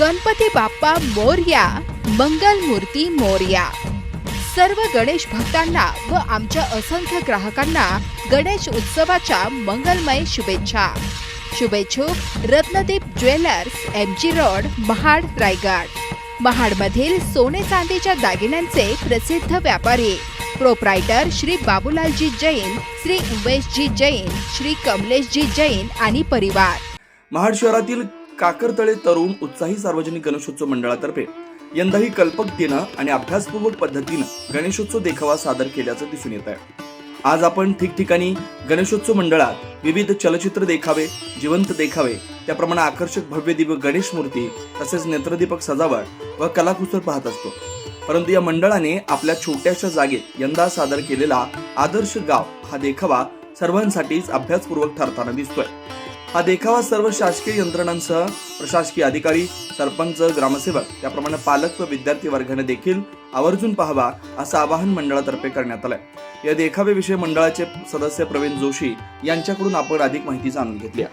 गणपती बाप्पा मोरया मंगल मूर्ती मोरया. सर्व गणेश भक्तांना व आमच्या असंख्य ग्राहकांना गणेश उत्सवाच्या मंगलमय शुभेच्छा. शुभेच्छुक Ratnadeep jewellers M G road Mahad Raigad. महाडमधील सोने चांदीच्या दागिन्यांचे प्रसिद्ध व्यापारी. प्रोप्रायटर श्री बाबूलालजी जैन श्री उमेशजी जैन श्री कमलेशजी जैन आणि परिवार. महाड शहरातील काकरतळे तरुण उत्साही सार्वजनिक गणेशोत्सव मंडळातर्फे यंदाही कल्पकतेनं आणि अभ्यासपूर्वक पद्धतीनं गणेशोत्सव देखावा सादर केल्याचं दिसून येत आहे. आज आपण ठिकठिकाणी गणेशोत्सव मंडळात विविध चलचित्र देखावे जिवंत देखावे त्याप्रमाणे आकर्षक भव्य दिव्य गणेश मूर्ती तसेच नेत्रदीपक सजावट व कलाकुसर पाहत असतो. परंतु या मंडळाने आपल्या छोट्याशा जागेत यंदा सादर केलेला आदर्श गाव हा देखावा सर्वांसाठीच अभ्यासपूर्वक ठरताना दिसतोय. हा देखावा सर्व शासकीय यंत्रणांसह प्रशासकीय अधिकारी सरपंच ग्रामसेवक त्याप्रमाणे पालक व विद्यार्थी वर्गाने देखील आवर्जून पाहावा असं आवाहन मंडळातर्फे करण्यात आलंय. या देखाव्याविषयी मंडळाचे सदस्य प्रवीण जोशी यांच्याकडून आपण अधिक माहिती जाणून घेतली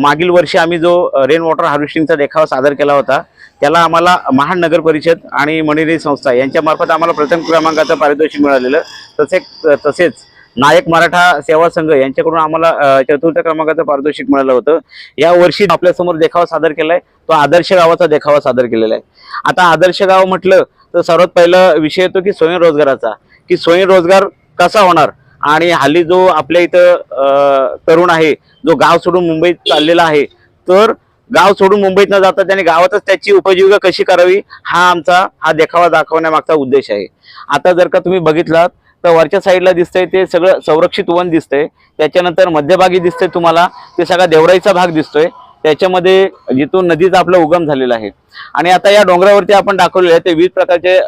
मागील वर्षी आम्ही जो रेन वॉटर हार्वेस्टिंगचा देखावा सादर केला होता त्याला आम्हाला महाड नगर परिषद आणि मणिरी संस्था यांच्यामार्फत आम्हाला प्रथम क्रमांकाचं पारितोषिक मिळालेलं. तसेच तसेच नायक मराठा सेवा संघ यांच्याकडून आम्हाला चतुर्थ क्रमांकाचं पारितोषिक मिळालं होतं. या वर्षी आपल्यासमोर देखावा सादर केलाय. तो आदर्श गावाचा देखावा सादर केलेला आहे. आता आदर्श गाव म्हटलं तर सर्वात पहिला विषय येतो की स्वयंरोजगाराचा की स्वयंरोजगार कसा होणार? आणि हल्ली जो आपल्या इथं तरुण आहे जो गाव सोडून मुंबईत चाललेला आहे तर गाव सोडून मुंबईत न जाता त्याने गावातच त्याची उपजीविका कशी करावी? हा आमचा हा देखावा दाखवण्यामागचा उद्देश आहे. आता जर का तुम्ही बघितलात तर वरच्या साईडला दिसतंय ते सगळं संरक्षित वन दिसतंय. त्याच्यानंतर मध्यभागी दिसतंय तुम्हाला ते सगळा देवराईचा भाग दिसतोय. त्याच्यामध्ये जिथून नदीचा आपला उगम झालेला आहे. आणि आता या डोंगरावरती आपण दाखवलेले आहे ते विविध प्रकारचे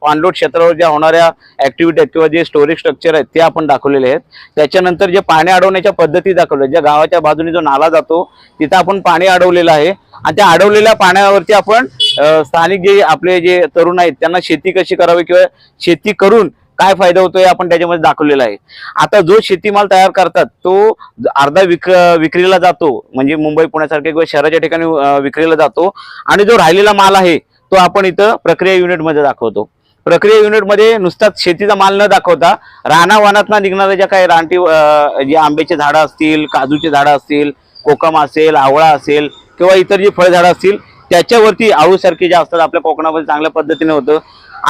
पाणलोट क्षेत्रावर ज्या होणाऱ्या ऍक्टिव्हिटी आहेत किंवा जे स्टोरेज स्ट्रक्चर आहेत ते आपण दाखवलेले आहेत. त्याच्यानंतर जे पाणी अडवण्याच्या पद्धती दाखवल्या ज्या गावाच्या बाजूने जो नाला जातो तिथं आपण पाणी अडवलेलं आहे. आणि त्या अडवलेल्या पाण्यावरती आपण स्थानिक जे आपले जे तरुण आहेत त्यांना शेती कशी करावी किंवा शेती करून काय फायदा होतोय आपण त्याच्यामध्ये दाखवलेला आहे. आता जो शेतीमाल तयार करतात तो अर्धा विक विक्रीला जातो. म्हणजे मुंबई पुण्यासारख्या किंवा शहराच्या ठिकाणी विक्रीला जातो. आणि जो राहिलेला माल आहे तो आपण इथं प्रक्रिया युनिटमध्ये दाखवतो. प्रक्रिया युनिटमध्ये नुसताच शेतीचा माल न दाखवता रानावानात निघणाऱ्या ज्या काही रानटी जे आंब्याचे झाडं असतील काजूचे झाडं असतील कोकम असेल आवळा असेल किंवा इतर जी फळझाडं असतील त्याच्यावरती आळूसारखी जे असतात आपल्या कोकणामध्ये चांगल्या पद्धतीने होतं.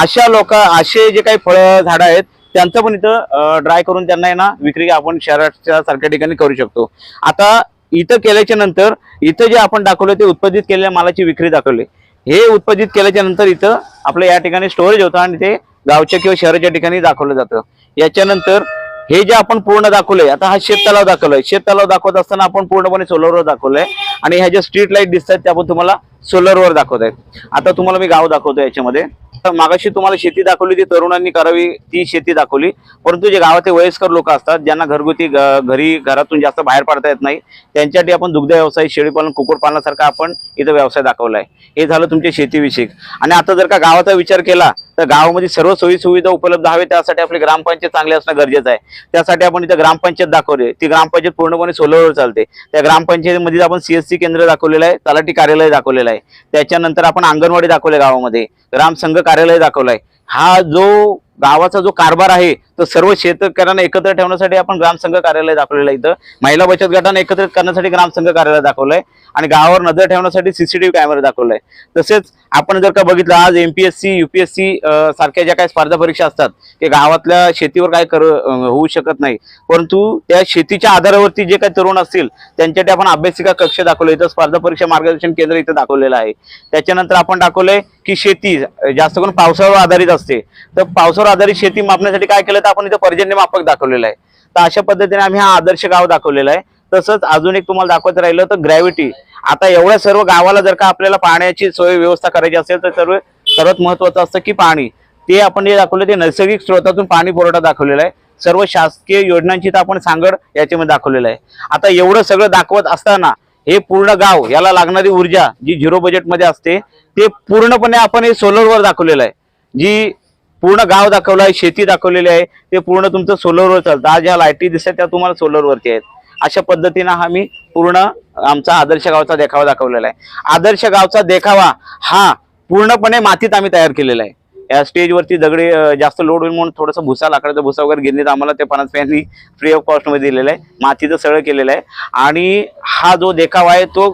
अशा लोक असे जे काही फळ झाडं आहेत त्यांचं पण इथं ड्राय करून त्यांना ना विक्री आपण शहराच्या सारख्या ठिकाणी करू शकतो. आता इथं केल्याच्यानंतर इथं जे आपण दाखवलं ते उत्पादित केलेल्या मालाची विक्री दाखवली. हे उत्पादित केल्याच्यानंतर इथं आपलं या ठिकाणी स्टोरेज होतं आणि ते गावच्या किंवा शहराच्या ठिकाणी दाखवलं जातं. याच्यानंतर हे जे आपण पूर्ण दाखवलंय आता हा शेत तलाव दाखवलाय. शेत तलाव दाखवत असताना आपण पूर्णपणे सोलरवर दाखवलंय. आणि ह्या ज्या स्ट्रीट लाइट दिसतात त्या पण तुम्हाला सोलरवर दाखवत आहेत आता तुम्हाला मी गाव दाखवतो याच्यामध्ये. मागाशी तुम्हाला शेती दाखवली ती तरुणांनी करावी ती शेती दाखवली. परंतु जे गावातले वयस्कर लोक असतात ज्यांना घरगुती घरी घरातून जास्त बाहेर पडता येत नाही त्यांच्यासाठी आपण दुग्ध व्यवसाय शेळीपालन कुक्कुटपालनासारखा आपण इथं व्यवसाय दाखवला आहे हे झालं तुमच्या शेतीविषयक आणि आता जर का गावाचा विचार केला तर गावामध्ये सर्व सोयी सुविधा उपलब्ध हवे त्यासाठी आपली ग्रामपंचायत चांगली असणं गरजेचं आहे. त्यासाठी आपण इथं ग्रामपंचायत दाखवली ती ग्रामपंचायत पूर्णपणे सोलरवर चालते. त्या ग्रामपंचायतीमध्ये आपण सीएससी केंद्र दाखवलेलं आहे तलाठी कार्यालय दाखवलेलं आहे. त्याच्यानंतर आपण अंगणवाडी दाखवले गावामध्ये. ग्रामसंघ कार्यालय दाखवलंय हा जो गावाचा जो कारभार आहे तो सर्व शेतकऱ्यांना एकत्र ठेवण्यासाठी आपण ग्रामसंघ कार्यालय दाखवलेलं इथं. महिला बचत गटांना एकत्रित करण्यासाठी ग्रामसंघ कार्यालय दाखवलंय आणि गावावर नजर ठेवण्यासाठी सीसीटीव्ही कॅमेरा दाखवलाय. तसेच आपण जर का बघितलं आज एमपीएससी युपीएससी सारख्या ज्या काही स्पर्धा परीक्षा असतात ते गावातल्या शेतीवर काय कर होऊ शकत नाही. परंतु त्या शेतीच्या आधारावरती जे काही तरुण असतील त्यांच्यासाठी आपण अभ्यासिका कक्ष दाखवलं इथं स्पर्धा परीक्षा मार्गदर्शन केंद्र इथं दाखवलेलं आहे. त्याच्यानंतर आपण दाखवलंय की शेती जास्त करून पावसावर आधारित असते. तर पावसावर आधारित शेती मापण्यासाठी काय केलं तर आपण इथं पर्जन्य मापक दाखवलेलं आहे. तर अशा पद्धतीने आम्ही हा आदर्श गाव दाखवलेला आहे. तसंच अजून एक तुम्हाला दाखवत राहिलं तर ग्रॅव्हिटी आता एवढ्या सर्व गावाला जर का आपल्याला पाण्याची सोय व्यवस्था करायची असेल तर सर्व सर्वात महत्वाचं असतं की पाणी. ते आपण जे दाखवलं ते नैसर्गिक स्रोतातून पाणी पुरवठा दाखवलेला आहे. सर्व शासकीय योजनांची तर आपण सांगड याच्यामध्ये दाखवलेलं आहे. आता एवढं सगळं दाखवत असताना हे पूर्ण गाव याला लागणारी ऊर्जा जी झिरो बजेटमध्ये असते ते पूर्णपणे आपण हे सोलरवर दाखवलेलं आहे. जी पूर्ण गाव दाखवलं आहे शेती दाखवलेली आहे ते पूर्ण तुमचं सोलरवर चालतं. आज ह्या लाईटी दिसतात त्या तुम्हाला सोलरवरती आहेत. अशा पद्धतीनं हा मी पूर्ण आमचा आदर्श गावचा देखावा दाखवलेला आहे. आदर्श गावचा देखावा हा पूर्णपणे मातीत आम्ही तयार केलेला आहे. या स्टेजवरती दगडे जास्त लोड होईल म्हणून थोडंसं भुसा लाकडाचा भुसा वगैरे गिरणीत आम्हाला ते पन्नास यांनी फ्री ऑफ कॉस्टमध्ये दिलेलं आहे. मातीचं सगळं केलेलं आहे. आणि हा जो देखावा आहे तो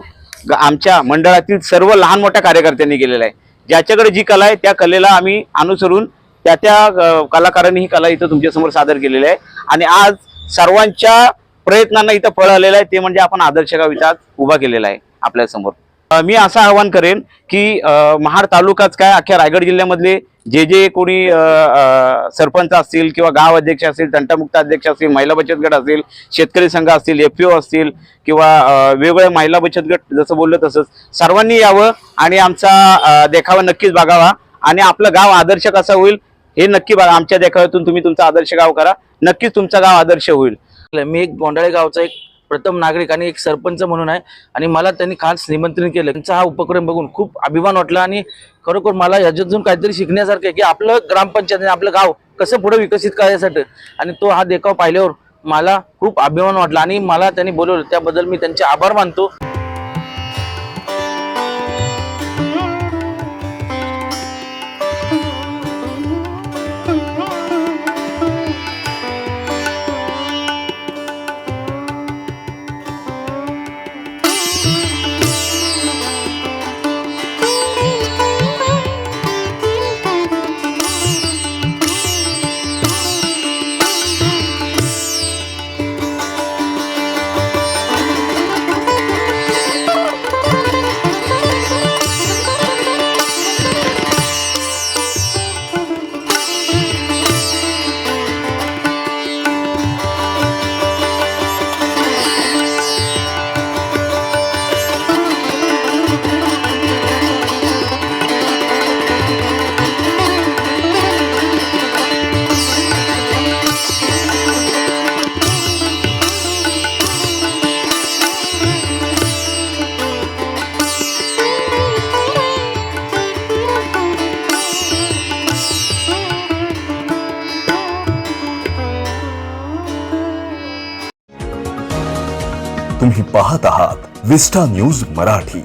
ग- आमच्या मंडळातील सर्व लहान मोठ्या कार्यकर्त्यांनी केलेला आहे. ज्याच्याकडे जी कला आहे त्या कलेला आम्ही अनुसरून त्या त्या कलाकारांनी ही कला इथं तुमच्यासमोर सादर केलेली आहे. आणि आज सर्वांच्या प्रयत्नांना इथं फळ आलेलं आहे ते म्हणजे आपण आदर्श गाव इथं उभा केलेला आहे आपल्यासमोर मी असं आवाहन करेन की महाड तालुकाच काय अख्ख्या रायगड जिल्ह्यामधले जे जे कोणी सरपंच असतील किंवा गाव अध्यक्ष असतील तंटामुक्त अध्यक्ष असतील महिला बचत गट असतील शेतकरी संघ असतील एफ असतील किंवा वेगवेगळ्या महिला बचत गट जसं बोललं तसंच सर्वांनी यावं आणि आमचा देखावा नक्कीच बघावा आणि आपलं गाव आदर्श कसा होईल हे नक्की बघा. आमच्या देखाव्यातून तुम्ही तुमचा आदर्श गाव करा. नक्कीच तुमचा गाव आदर्श होईल. मी एक गोंडाळे गावचा एक प्रथम नागरिक आणि एक सरपंच म्हणून आहे. आणि मला त्यांनी खास निमंत्रण केलं. त्यांचा हा उपक्रम बघून खूप अभिमान वाटला आणि खरोखर मला याच्यातून काहीतरी शिकण्यासारखं आहे की आपलं ग्रामपंचायत आणि आपलं गाव कसं पुढे विकसित करायसाठी. आणि तो हा देखाव पाहिल्यावर मला खूप अभिमान वाटला आणि मला त्यांनी बोलवलं. त्याबद्दल मी त्यांचे आभार मानतो. पाहत आहात विस्टा न्यूज मराठी.